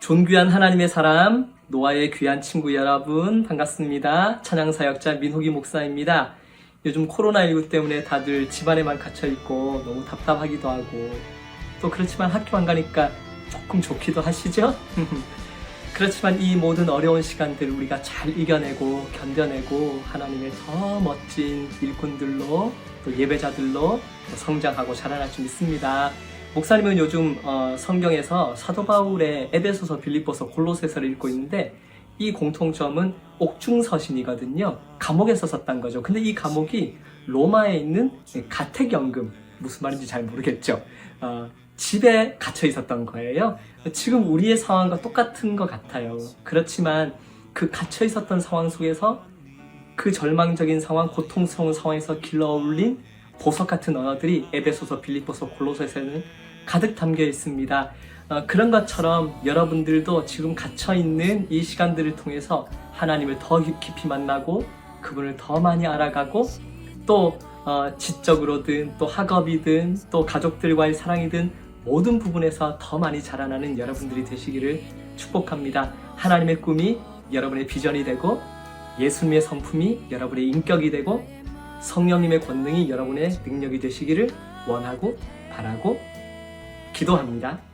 존귀한 하나님의 사람, 노아의 귀한 친구 여러분, 반갑습니다. 찬양사역자 민호기 목사입니다. 요즘 코로나19 때문에 다들 집안에만 갇혀있고 너무 답답하기도 하고 또 그렇지만 학교 안 가니까 조금 좋기도 하시죠? 그렇지만 이 모든 어려운 시간들 우리가 잘 이겨내고 견뎌내고 하나님의 더 멋진 일꾼들로 또 예배자들로 또 성장하고 자라날 줄 믿습니다. 목사님은 요즘 어, 성경에서 사도 바울의 에베소서, 빌립보서, 골로새서를 읽고 있는데 이 공통점은 옥중서신이거든요. 감옥에서 썼단 거죠. 근데 이 감옥이 로마에 있는 가택연금 무슨 말인지 잘 모르겠죠. 어, 집에 갇혀 있었던 거예요. 지금 우리의 상황과 똑같은 것 같아요. 그렇지만 그 갇혀 있었던 상황 속에서 그 절망적인 상황, 고통스러운 상황에서 길러 올린 보석 같은 언어들이 에베소서, 빌립보서, 골로새서에는 가득 담겨 있습니다. 어, 그런 것처럼 여러분들도 지금 갇혀 있는 이 시간들을 통해서 하나님을 더 깊이 만나고 그분을 더 많이 알아가고 또 어, 지적으로든 또 학업이든 또 가족들과의 사랑이든 모든 부분에서 더 많이 자라나는 여러분들이 되시기를 축복합니다. 하나님의 꿈이 여러분의 비전이 되고 예수님의 성품이 여러분의 인격이 되고 성령님의 권능이 여러분의 능력이 되시기를 원하고 바라고 기도합니다.